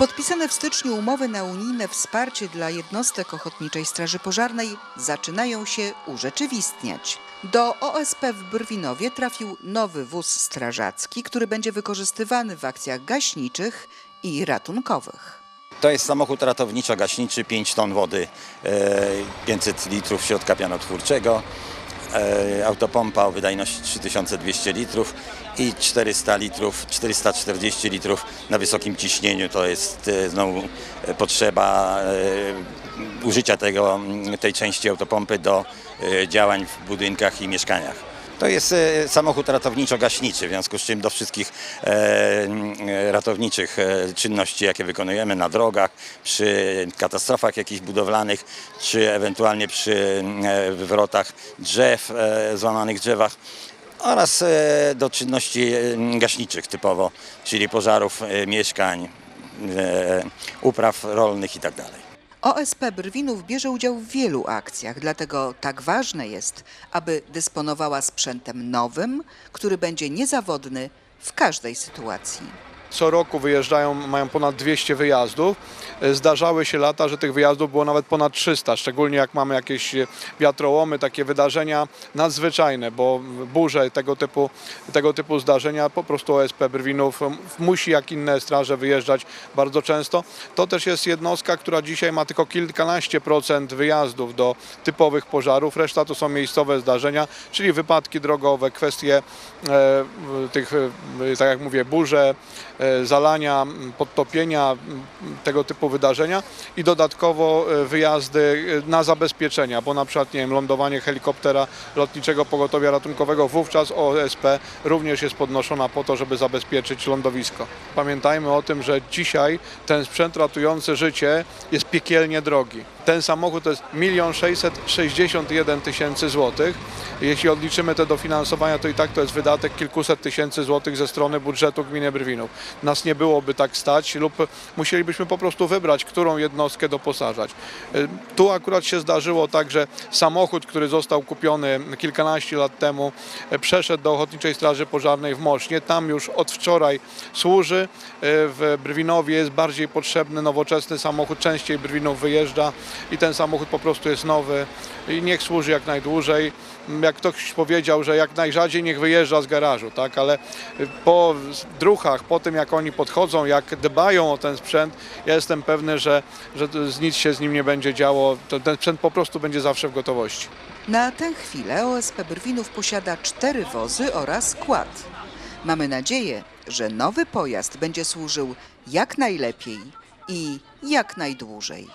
Podpisane w styczniu umowy na unijne wsparcie dla jednostek Ochotniczej Straży Pożarnej zaczynają się urzeczywistniać. Do OSP w Brwinowie trafił nowy wóz strażacki, który będzie wykorzystywany w akcjach gaśniczych i ratunkowych. To jest samochód ratowniczo-gaśniczy, 5 ton wody, e, 500 litrów środka pianotwórczego, e, autopompa o wydajności 3200 litrów i 400 litrów, 440 litrów na wysokim ciśnieniu. To jest e, znowu e, potrzeba e, użycia tego, tej części autopompy do e, działań w budynkach i mieszkaniach. To jest e, samochód ratowniczo-gaśniczy, w związku z czym do wszystkich e, e, ratowniczych czynności, jakie wykonujemy na drogach, przy katastrofach jakichś budowlanych, czy ewentualnie przy wywrotach drzew, złamanych drzewach, oraz do czynności gaśniczych typowo, czyli pożarów mieszkań, upraw rolnych tak itd. OSP Brwinów bierze udział w wielu akcjach, dlatego tak ważne jest, aby dysponowała sprzętem nowym, który będzie niezawodny w każdej sytuacji. Co roku wyjeżdżają, mają ponad 200 wyjazdów. E, Zdarzały się lata, że tych wyjazdów było nawet ponad 300, szczególnie jak mamy jakieś e, wiatrołomy, takie wydarzenia nadzwyczajne, bo burze, tego typu, tego typu zdarzenia, po prostu OSP Brwinów musi jak inne straże wyjeżdżać bardzo często. To też jest jednostka, która dzisiaj ma tylko kilkanaście procent wyjazdów do typowych pożarów, reszta to są miejscowe zdarzenia, czyli wypadki drogowe, kwestie e, tych, e, tak jak mówię, burze, zalania, m, podtopienia, tego typu wydarzenia i dodatkowo e, wyjazdy e, na zabezpieczenia, bo na przykład nie wiem, lądowanie helikoptera lotniczego pogotowia ratunkowego, wówczas OSP również jest podnoszona po to, żeby zabezpieczyć lądowisko. Pamiętajmy o tym, że dzisiaj ten sprzęt ratujący życie jest piekielnie drogi. Ten samochód to jest 1 661 tysięcy złotych. Jeśli odliczymy te dofinansowania, to i tak to jest wydatek kilkuset tysięcy złotych ze strony budżetu gminy Brwinów. Nas nie byłoby tak stać lub musielibyśmy po prostu wybrać, którą jednostkę doposażać. Y, Tu akurat się zdarzyło tak, że samochód, który został kupiony kilkanaście lat temu, y, przeszedł do Ochotniczej Straży Pożarnej w Mosznie. Tam już od wczoraj służy. Y, W Brwinowie jest bardziej potrzebny, nowoczesny samochód, częściej Brwinów wyjeżdża i ten samochód po prostu jest nowy i niech służy jak najdłużej. Jak ktoś powiedział, że jak najrzadziej niech wyjeżdża z garażu, tak, ale po druchach, po tym jak oni podchodzą, jak dbają o ten sprzęt, ja jestem pewny, że, że nic się z nim nie będzie działo. Ten sprzęt po prostu będzie zawsze w gotowości. Na tę chwilę OSP Brwinów posiada cztery wozy oraz kład. Mamy nadzieję, że nowy pojazd będzie służył jak najlepiej i jak najdłużej.